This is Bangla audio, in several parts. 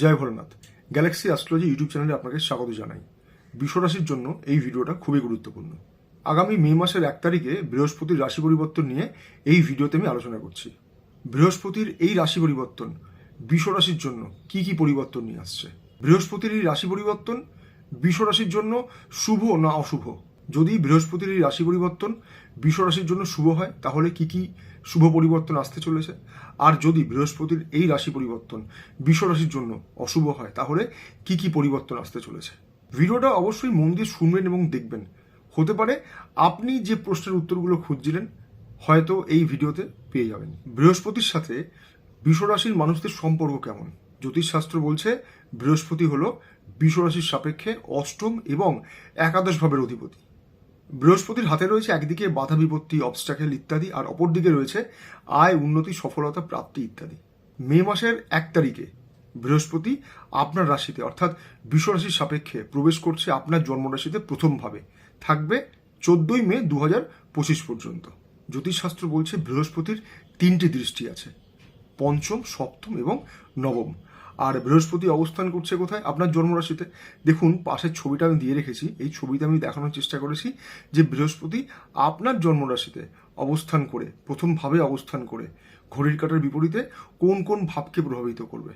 জয় ভোলেনাথ। গ্যালাক্সি অ্যাস্ট্রোলজি ইউটিউব চ্যানেলে আপনাকে স্বাগত জানাই। বিশ্বরাশির জন্য এই ভিডিওটা খুবই গুরুত্বপূর্ণ। আগামী মে মাসের এক তারিখে বৃহস্পতির রাশি পরিবর্তন নিয়ে এই ভিডিওতে আমি আলোচনা করছি। বৃহস্পতির এই রাশি পরিবর্তন বিশ্বরাশির জন্য কি কি পরিবর্তন নিয়ে আসছে? বৃহস্পতির এই রাশি পরিবর্তন বিশ্বরাশির জন্য শুভ না অশুভ? যদি বৃহস্পতির এই রাশি পরিবর্তন বিশ্বরাশির জন্য শুভ হয়, তাহলে কি কি শুভ পরিবর্তন আসতে চলেছে? আর যদি বৃহস্পতির এই রাশি পরিবর্তন বিশ্বরাশির জন্য অশুভ হয়, তাহলে কি কি পরিবর্তন আসতে চলেছে? ভিডিওটা অবশ্যই মন দিয়ে শুনবেন এবং দেখবেন। হতে পারে আপনি যে প্রশ্নের উত্তরগুলো খুঁজছিলেন, হয়তো এই ভিডিওতে পেয়ে যাবেন। বৃহস্পতির সাথে বিশ্বরাশির মানুষদের সম্পর্ক কেমন? জ্যোতিষশাস্ত্র বলছে বৃহস্পতি হলো বিশ্বরাশির সাপেক্ষে অষ্টম এবং একাদশ ভাবের অধিপতি। বৃহস্পতির হাতে রয়েছে একদিকে বাধা বিপত্তি অবস্টাকেল ইত্যাদি, আর অপরদিকে রয়েছে আয়, উন্নতি, সফলতা, প্রাপ্তি ইত্যাদি। মে মাসের এক তারিখে বৃহস্পতি আপনার রাশিতে, অর্থাৎ বিশ্বরাশির সাপেক্ষে প্রবেশ করছে আপনার জন্মরাশিতে প্রথমভাবে। থাকবে চোদ্দই মে দু পঁচিশ পর্যন্ত। জ্যোতিষশাস্ত্র বলছে বৃহস্পতির তিনটি দৃষ্টি আছে, পঞ্চম, সপ্তম এবং নবম। আর বৃহস্পতি অবস্থান করছে কোথায়? আপনার জন্মরাশিতে। দেখুন, পাশের ছবিটা আমি দিয়ে রেখেছি। এই ছবিতে আমি দেখানোর চেষ্টা করেছি যে বৃহস্পতি আপনার জন্মরাশিতে অবস্থান করে, প্রথমভাবে অবস্থান করে, ঘড়ির কাটার বিপরীতে কোন কোন ভাবকে প্রভাবিত করবে?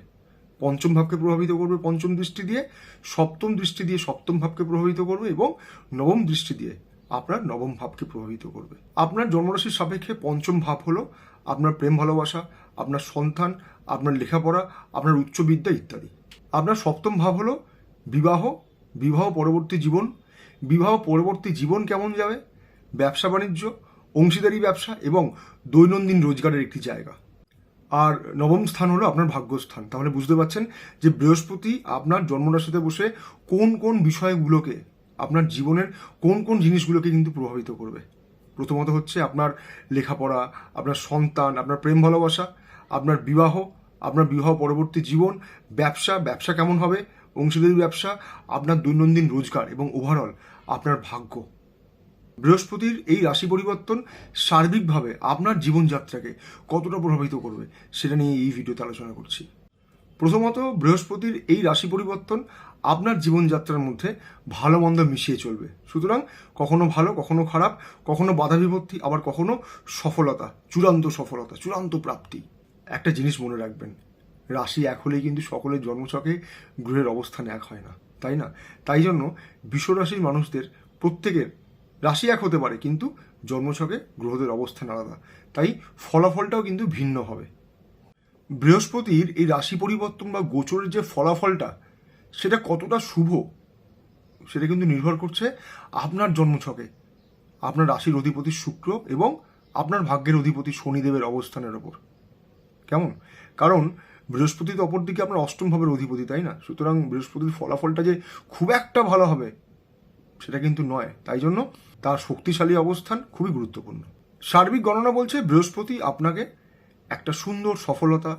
পঞ্চম ভাবকে প্রভাবিত করবে পঞ্চম দৃষ্টি দিয়ে, সপ্তম দৃষ্টি দিয়ে সপ্তম ভাবকে প্রভাবিত করবে এবং নবম দৃষ্টি দিয়ে আপনার নবম ভাবকে প্রভাবিত করবে। আপনার জন্মরাশির সাপেক্ষে পঞ্চম ভাব হলো আপনার প্রেম ভালোবাসা আপনার সন্তান, আপনার লেখাপড়া, আপনার উচ্চবিদ্যা ইত্যাদি। আপনার সপ্তম ভাব হলো বিবাহ বিবাহ পরবর্তী জীবন। বিবাহ পরবর্তী জীবন কেমন যাবে? ব্যবসা, বাণিজ্য, অংশীদারি ব্যবসা এবং দৈনন্দিন রোজগারের একটি জায়গা। আর নবম স্থান হলো আপনার ভাগ্যস্থান। তাহলে বুঝতে পারছেন যে বৃহস্পতি আপনার জন্মরাশিতে বসে কোন কোন বিষয়গুলোকে, আপনার জীবনের কোন কোন জিনিসগুলোকে কিন্তু প্রভাবিত করবে। প্রথমত হচ্ছে আপনার লেখাপড়া, আপনার সন্তান, আপনার প্রেম ভালোবাসা আপনার বিবাহ আপনার বিবাহ পরবর্তী জীবন, ব্যবসা ব্যবসা কেমন হবে, অংশীদারি ব্যবসা, আপনার দৈনন্দিন রোজগার এবং ওভারঅল আপনার ভাগ্য। বৃহস্পতির এই রাশি পরিবর্তন সার্বিকভাবে আপনার জীবনযাত্রাকে কতটা প্রভাবিত করবে, সেটা নিয়ে এই ভিডিওতে আলোচনা করছি। প্রথমত, বৃহস্পতির এই রাশি পরিবর্তন আপনার জীবনযাত্রার মধ্যে ভালো মন্দ মিশিয়ে চলবে। সুতরাং, কখনো ভালো, কখনো খারাপ, কখনো বাধা বিপত্তি আবার কখনো সফলতা, চূড়ান্ত সফলতা, চূড়ান্ত প্রাপ্তি। একটা জিনিস মনে রাখবেন, রাশি এক হলেই কিন্তু সকলের জন্মছকে গ্রহের অবস্থান এক হয় না, তাই না? তাই জন্য বিশ্বরাশির মানুষদের প্রত্যেকের রাশি এক হতে পারে, কিন্তু জন্মছকে গ্রহদের অবস্থান আলাদা। তাই ফলাফলটাও কিন্তু ভিন্ন হবে। বৃহস্পতির এই রাশি পরিবর্তন বা গোচরের যে ফলাফলটা, সেটা কতটা শুভ, সেটা কিন্তু নির্ভর করছে আপনার জন্মছকে, আপনার রাশির অধিপতি শুক্র এবং আপনার ভাগ্যের অধিপতি শনিদেবের অবস্থানের ওপর। কেমন? কারণ বৃহস্পতি তো অপরদিকে আপনার অষ্টম ভাবের অধিপতি, তাই না? সুতরাং বৃহস্পতির ফলাফলটা যে খুব একটা ভালো হবে, সেটা কিন্তু নয়। তাই জন্য তার শক্তিশালী অবস্থান খুবই গুরুত্বপূর্ণ। সার্বিক গণনা বলছে বৃহস্পতি আপনাকে একটা সুন্দর সফলতা,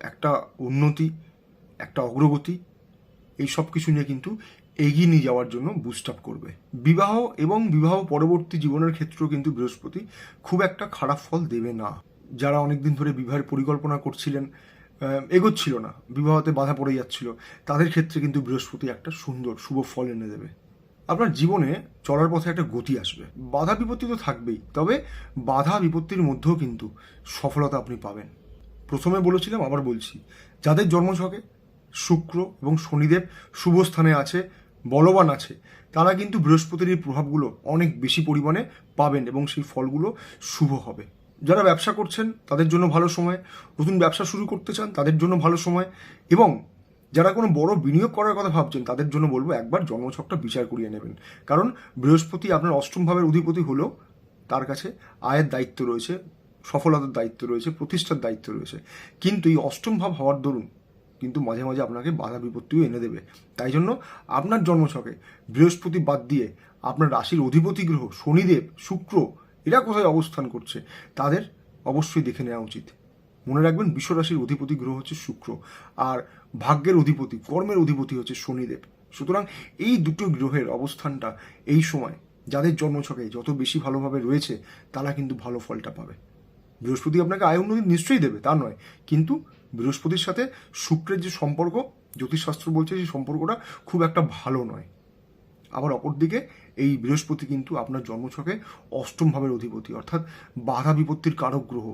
একটা উন্নতি, একটা অগ্রগতি, এই সব কিছু নিয়ে কিন্তু এগিয়ে নিয়ে যাওয়ার জন্য বুস্ট আপ করবে। বিবাহ এবং বিবাহ পরবর্তী জীবনের ক্ষেত্রেও কিন্তু বৃহস্পতি খুব একটা খারাপ ফল দেবে না। যারা অনেকদিন ধরে বিবাহের পরিকল্পনা করছিলেন এগোচ্ছিল না, বিবাহতে বাধা পড়ে যাচ্ছিল, তাদের ক্ষেত্রে কিন্তু বৃহস্পতি একটা সুন্দর, শুভ ফল এনে দেবে। আপনার জীবনে চলার পথে একটা গতি আসবে। বাধা বিপত্তি তো থাকবেই, তবে বাধা বিপত্তির মধ্যেও কিন্তু সফলতা আপনি পাবেন। প্রথমে বলেছিলাম, আবার বলছি, যাদের জন্মছকে শুক্র এবং শনিদেব শুভ স্থানে আছে, বলবান আছে, তারা কিন্তু বৃহস্পতির এই প্রভাবগুলো অনেক বেশি পরিমাণে পাবেন এবং সেই ফলগুলো শুভ হবে। যারা ব্যবসা করছেন, তাদের জন্য ভালো সময়। নতুন ব্যবসা শুরু করতে চান, তাদের জন্য ভালো সময়। এবং যারা কোনো বড় বিনিয়োগ করার কথা ভাবছেন, তাদের জন্য বলব একবার জন্মছকটা বিচার করিয়ে নেবেন। কারণ বৃহস্পতি আপনার অষ্টম ভাবের অধিপতি হলেও তার কাছে আয়ের দায়িত্ব রয়েছে, সফলতার দায়িত্ব রয়েছে, প্রতিষ্ঠার দায়িত্ব রয়েছে। কিন্তু এই অষ্টম ভাব হওয়ার দরুন কিন্তু মাঝে মাঝে আপনাকে বাধা বিপত্তিও এনে দেবে। তাই জন্য আপনার জন্মছকে বৃহস্পতি বাদ দিয়ে আপনার রাশির অধিপতি গ্রহ শনিদেব, শুক্র এরা কোথায় অবস্থান করছে, তাদের অবশ্যই দেখে নেওয়া উচিত। মনে রাখবেন, বিশ্বরাশির অধিপতি গ্রহ হচ্ছে শুক্র, আর ভাগ্যের অধিপতি, কর্মের অধিপতি হচ্ছে শনিদেব। সুতরাং এই দুটো গ্রহের অবস্থানটা এই সময়, যাদের জন্মছকে যত বেশি ভালোভাবে রয়েছে, তারা কিন্তু ভালো ফলটা পাবে। বৃহস্পতি আপনাকে আয় উন্নতি নিশ্চয়ই দেবে, তা নয়। কিন্তু বৃহস্পতির সাথে শুক্রের যে সম্পর্ক, জ্যোতিষশাস্ত্র বলছে সেই সম্পর্কটা খুব একটা ভালো নয়। আবার অপরদিকে এই বৃহস্পতি কিন্তু আপনার জন্মছকে অষ্টম ভাবের অধিপতি, অর্থাৎ বাধা বিপত্তির কারক গ্রহ।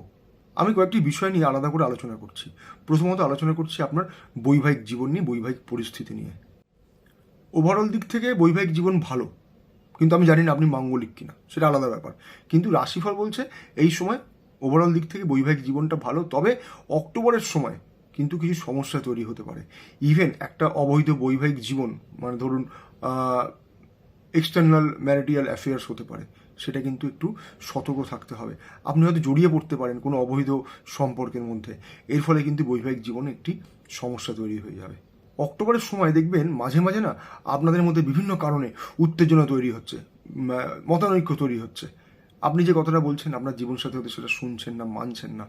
আমি কয়েকটি বিষয় নিয়ে আলাদা করে আলোচনা করছি। প্রথমত আলোচনা করছি আপনার বৈবাহিক জীবন নিয়ে, বৈবাহিক পরিস্থিতি নিয়ে। ওভারঅল দিক থেকে বৈবাহিক জীবন ভালো, কিন্তু আমি জানি না আপনি মাঙ্গলিক কিনা, সেটা আলাদা ব্যাপার। কিন্তু রাশিফল বলছে এই সময় ওভারঅল দিক থেকে বৈবাহিক জীবনটা ভালো, তবে অক্টোবরের সময় কিন্তু কিছু সমস্যা তৈরি হতে পারে। ইভেন একটা অবৈধ বৈবাহিক জীবন মানে ধরুন এক্সটার্নাল ম্যারিটিয়াল অ্যাফেয়ার্স হতে পারে, সেটা কিন্তু একটু সতর্ক থাকতে হবে। আপনি হয়তো জড়িয়ে পড়তে পারেন কোনো অবৈধ সম্পর্কের মধ্যে। এর ফলে কিন্তু বৈবাহিক জীবনে একটি সমস্যা তৈরি হয়ে যাবে। অক্টোবরের সময় দেখবেন মাঝে মাঝে না আপনাদের মধ্যে বিভিন্ন কারণে উত্তেজনা তৈরি হচ্ছে মতানৈক্য তৈরি হচ্ছে। আপনি যে কথাটা বলছেন, আপনার জীবনসাথী হতে সেটা শুনছেন না, মানছেন না,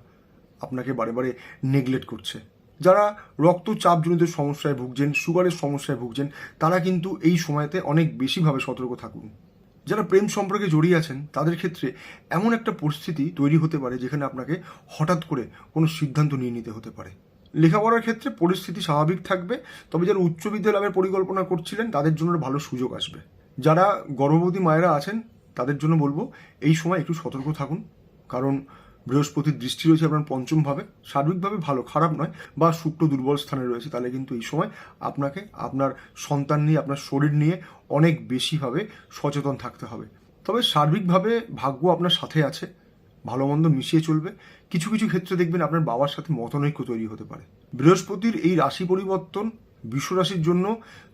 আপনাকে বারে বারে নেগলেক্ট করছে। যারা রক্তচাপজনিত সমস্যায় ভুগছেন, সুগারের সমস্যায় ভুগছেন, তারা কিন্তু এই সময়তে অনেক বেশিভাবে সতর্ক থাকুন। যারা প্রেম সম্পর্কে জড়িয়ে আছেন, তাদের ক্ষেত্রে এমন একটা পরিস্থিতি তৈরি হতে পারে যেখানে আপনাকে হঠাৎ করে কোনো সিদ্ধান্ত নিয়ে নিতে হতে পারে। লেখাপড়ার ক্ষেত্রে পরিস্থিতি স্বাভাবিক থাকবে, তবে যারা উচ্চ বিদ্যালয় লাভের পরিকল্পনা করছিলেন, তাদের জন্য ভালো সুযোগ আসবে। যারা গর্ভবতী মায়েরা আছেন, তাদের জন্য বলব, এই সময় একটু সতর্ক থাকুন, কারণ বৃহস্পতির দৃষ্টি রয়েছে আপনার পঞ্চম ভাবে সার্বিকভাবে ভালো, খারাপ নয়, বা শুক্র দুর্বল স্থানে রয়েছে, তাহলে কিন্তু এই সময় আপনাকে আপনার সন্তান নিয়ে, আপনার শরীর নিয়ে অনেক বেশিভাবে সচেতন থাকতে হবে। তবে সার্বিকভাবে ভাগ্য আপনার সাথে আছে, ভালো মন্দ মিশিয়ে চলবে। কিছু কিছু ক্ষেত্রে দেখবেন আপনার বাবার সাথে মতনৈক্য তৈরি হতে পারে। বৃহস্পতির এই রাশি পরিবর্তন বিশ্ব রাশির জন্য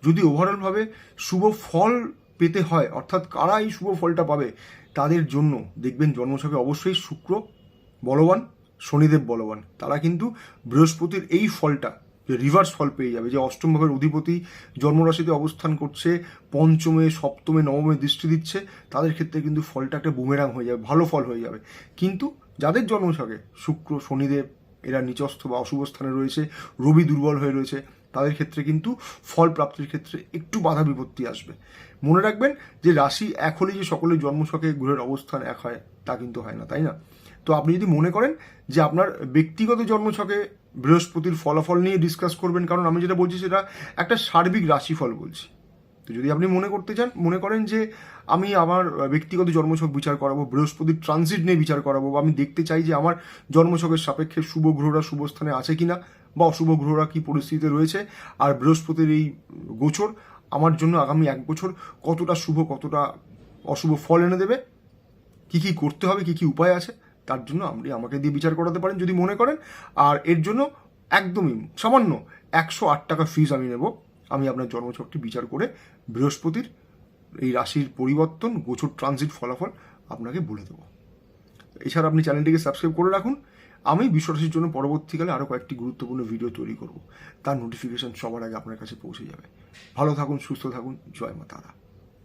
যদি ওভারঅলভাবে শুভ ফল পেতে হয়, অর্থাৎ কারা এই শুভ ফলটা পাবে, তাদের জন্য দেখবেন জন্মছকে অবশ্যই শুক্র বলবান, শনিদেব বলবান। তারা কিন্তু বৃহস্পতির এই ফলটা, যে রিভার্স ফল পেয়ে যাবে, যে অষ্টম ভাবের অধিপতি জন্মরাশিতে অবস্থান করছে, পঞ্চমে, সপ্তমে, নবমে দৃষ্টি দিচ্ছে, তাদের ক্ষেত্রে কিন্তু ফলটা একটা বুমেরাং হয়ে যাবে, ভালো ফল হয়ে যাবে। কিন্তু যাদের জন্মছকে শুক্র, শনিদেব, এরা নিচস্থ বা অশুভ স্থানে রয়েছে, রবি দুর্বল হয়ে রয়েছে, তাদের ক্ষেত্রে কিন্তু ফল প্রাপ্তির ক্ষেত্রে একটু বাধা বিপত্তি আসবে। মনে রাখবেন যে রাশি এক যে সকলের জন্মছকে গ্রহের অবস্থান এক হয়, তা কিন্তু হয় না, তাই না? তো আপনি যদি মনে করেন যে আপনার ব্যক্তিগত জন্মছকে বৃহস্পতির ফলাফল নিয়ে ডিসকাস করবেন, কারণ আমি যেটা বলছি সেটা একটা সার্বিক রাশিফল বলছি। তো যদি আপনি মনে করতে চান, মনে করেন যে আমি আমার ব্যক্তিগত জন্মছক বিচার করাবো, বৃহস্পতির ট্রানজিট নিয়ে বিচার করাবো, বা আমি দেখতে চাই যে আমার জন্মছকের সাপেক্ষে শুভ গ্রহরা শুভ স্থানে আছে কিনা, বা অশুভ গ্রহরা কি পরিস্থিতিতে রয়েছে, আর বৃহস্পতির এই গোচর আমার জন্য আগামী এক বছর কতটা শুভ, কতটা অশুভ ফল এনে দেবে, কি কি করতে হবে, কি কি উপায় আছে তার জন্য আপনি আমাকে দিয়ে বিচার করাতে পারেন যদি মনে করেন। আর এর জন্য একদমই সামান্য একশো আট টাকা ফিজ আমি নেব। আমি আপনার জন্মছকটি বিচার করে বৃহস্পতির এই রাশির পরিবর্তন, গোচর ট্রানজিট ফলাফল আপনাকে বলে দেবো। এছাড়া আপনি চ্যানেলটিকে সাবস্ক্রাইব করে রাখুন। আমি বিশ্বরাশির জন্য পরবর্তীকালে আরও কয়েকটি গুরুত্বপূর্ণ ভিডিও তৈরি করব। তার নোটিফিকেশন সবার আগে আপনার কাছে পৌঁছে যাবে। ভালো থাকুন, সুস্থ থাকুন, জয় মা তারা।